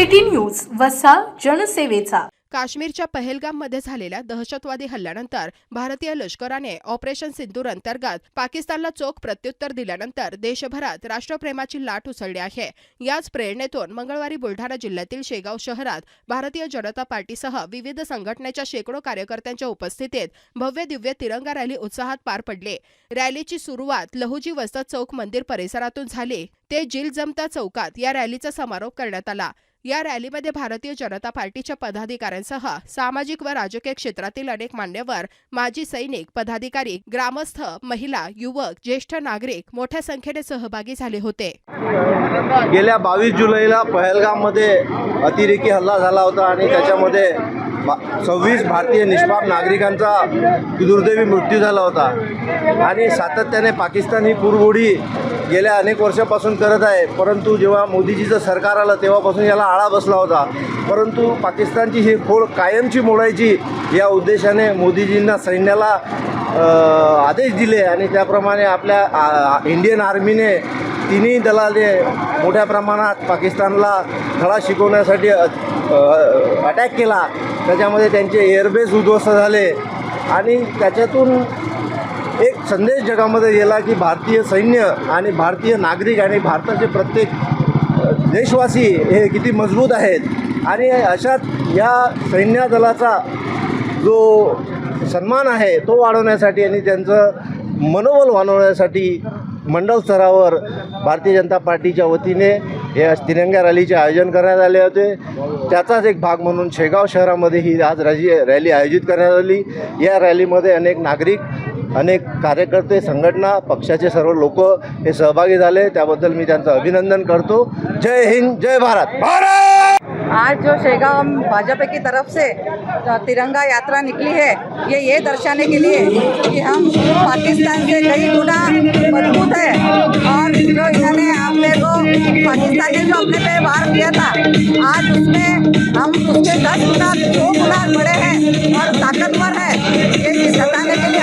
City news वसा जनसेवेचा. काश्मीरच्या पहलगाममध्ये झालेल्या दहशतवादी हल्ल्यानंतर भारतीय लष्कराने ऑपरेशन सिंदूर अंतर्गत पाकिस्तानला चोख प्रत्युत्तर दिल्यानंतर देशभरात राष्ट्रप्रेमाची लाट उसळली आहे. याच प्रेरणेतून मंगळवारी बुलढाणा जिल्ह्यातील शेगाव शहरात भारतीय जनता पार्टीसह विविध संघटनेच्या शेकडो कार्यकर्त्यांच्या उपस्थितीत भव्य दिव्य तिरंगा रॅली उत्साहात पार पडली. रॅलीची सुरुवात लहुजी वसत चौक मंदिर परिसरातून झाली. ते जिल जमता चौकात या रॅलीचा समारोप करण्यात आला. या रॅलीमध्ये भारतीय जनता पार्टीच्या पदाधिकाऱ्यांसह सामाजिक व राजकीय क्षेत्रातील अनेक मान्यवर माजी सैनिक पदाधिकारी ग्रामस्थ महिला युवक ज्येष्ठ नागरिक मोठ्या संख्येने सहभागी झाले होते. गेल्या बावीस जुलैला पहलगाममध्ये अतिरेकी हल्ला झाला होता आणि त्याच्यामध्ये सव्वीस भारतीय निष्पाप नागरिकांचा दुर्दैवी मृत्यू झाला होता. आणि सातत्याने पाकिस्तान ही कुरबोडी गेल्या अनेक वर्षापासून करत आहे. परंतु जेव्हा मोदीजीचं सरकार आलं तेव्हापासून याला आळा बसला होता. परंतु पाकिस्तानची ही खोड कायमची मोडायची या उद्देशाने मोदीजींना सैन्याला आदेश दिले आणि त्याप्रमाणे आपल्या इंडियन आर्मीने तिन्ही दलाने मोठ्या प्रमाणात पाकिस्तानला धडा शिकवण्यासाठी अटॅक केला. त्याच्यामध्ये त्यांचे एअरबेस उद्ध्वस्त झाले. आणि त्याच्यातून एक संदेश जगामध्ये गेला की भारतीय सैन्य आणि भारतीय नागरिक आणि भारताचे प्रत्येक देशवासी हे किती मजबूत आहेत. आणि अशात या सैन्य दलाचा जो सन्मान आहे तो वाढवण्यासाठी आणि त्यांचं मनोबल वाढवण्यासाठी मंडळ स्तरावर भारतीय जनता पार्टीच्या वतीने हे आज तिरंगा रॅलीचे आयोजन करण्यात आले होते. त्याचाच एक भाग म्हणून शेगाव शहरामध्ये ही आज रॅली रॅली आयोजित करण्यात आली. या रॅलीमध्ये अनेक नागरिक अनेक कार्यकर्ते संघटना पक्षाचे सर्व लोक हे सहभागी झाले. त्याबद्दल मी त्यांचं अभिनंदन करतो. जय हिंद जय भारत. भारत! आज जो शेगांव भाजपा की तरफ से तिरंगा यात्रा निकली है ये ये दर्शाने के लिए कि हम पाकिस्तान से कई गुना पाकिस्तानी जो अपने पे वार किया था। आज उसमें हम उसके दस गुना दो गुना बड़े हैं और ताकतवर है। ये सताने के लिए